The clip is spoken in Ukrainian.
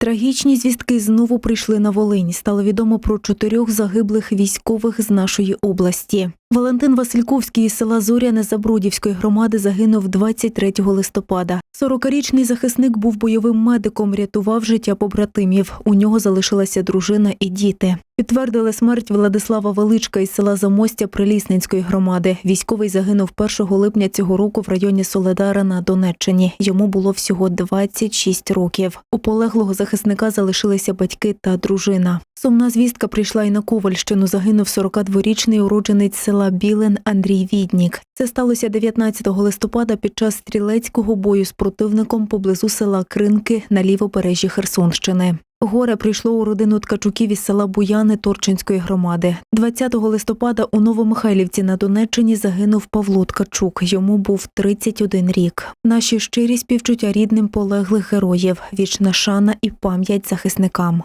Трагічні звістки знову прийшли на Волинь. Стало відомо про чотирьох загиблих військових з нашої області. Валентин Васильковський із села Зоряне Забродівської громади загинув 23 листопада. 40-річний захисник був бойовим медиком, рятував життя побратимів. У нього залишилася дружина і діти. Підтвердили смерть Владислава Величка із села Замостя Прилісненської громади. Військовий загинув 1 липня цього року в районі Соледара на Донеччині. Йому було всього 26 років. У полеглого захисника залишилися батьки та дружина. Сумна звістка прийшла і на Ковальщину. Загинув 42-річний уродженець села Білен Андрій Віднік. Це сталося 19 листопада під час стрілецького бою з противником поблизу села Кринки на лівобережжі Херсонщини. Горе прийшло у родину Ткачуків із села Буяни Торчинської громади. 20 листопада у Новомихайлівці на Донеччині загинув Павло Ткачук. Йому був 31 рік. Наші щирі співчуття рідним полеглих героїв, вічна шана і пам'ять захисникам.